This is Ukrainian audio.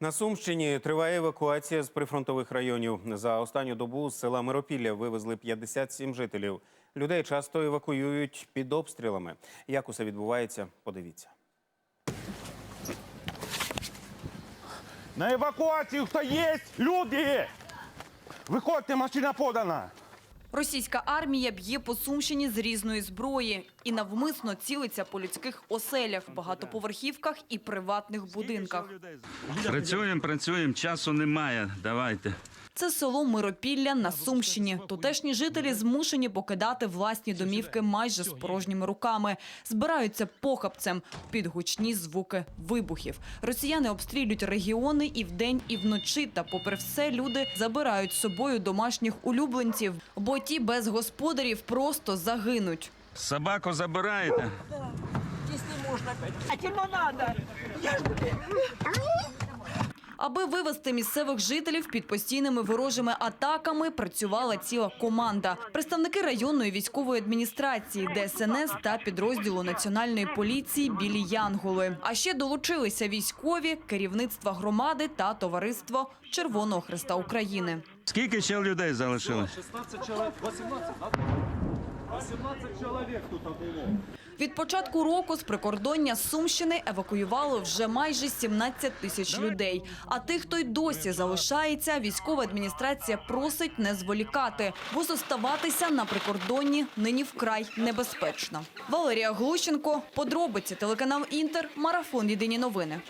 На Сумщині триває евакуація з прифронтових районів. За останню добу з села Миропілля вивезли 57 жителів. Людей часто евакуюють під обстрілами. Як усе відбувається, подивіться. На евакуацію хто є? Люди! Виходьте, машина подана. Російська армія б'є по Сумщині з різної зброї і навмисно цілиться по людських оселях, багатоповерхівках і приватних будинках. Працюємо, працюємо, часу немає. Давайте. Це село Миропілля на Сумщині. Тутешні жителі змушені покидати власні домівки майже з порожніми руками. Збираються похабцем під гучні звуки вибухів. Росіяни обстрілюють регіони і вдень, і вночі. Та, попри все, люди забирають з собою домашніх улюбленців, бо ті без господарів просто загинуть. Собаку забираєте? если можно. Обязательно надо. Я ж Аби вивести місцевих жителів під постійними ворожими атаками, працювала ціла команда. Представники районної військової адміністрації, ДСНС та підрозділу національної поліції білі Янголи. А ще долучилися військові, керівництва громади та товариство Червоного Христа України. Скільки ще людей залишилось? Від початку року з прикордоння Сумщини евакуювали вже майже 17 тисяч людей. А тих, хто й досі залишається, військова адміністрація просить не зволікати, бо зоставатися на прикордонні нині вкрай небезпечно. Валерія Глущенко, подробиці, телеканал Інтер, марафон Єдині новини.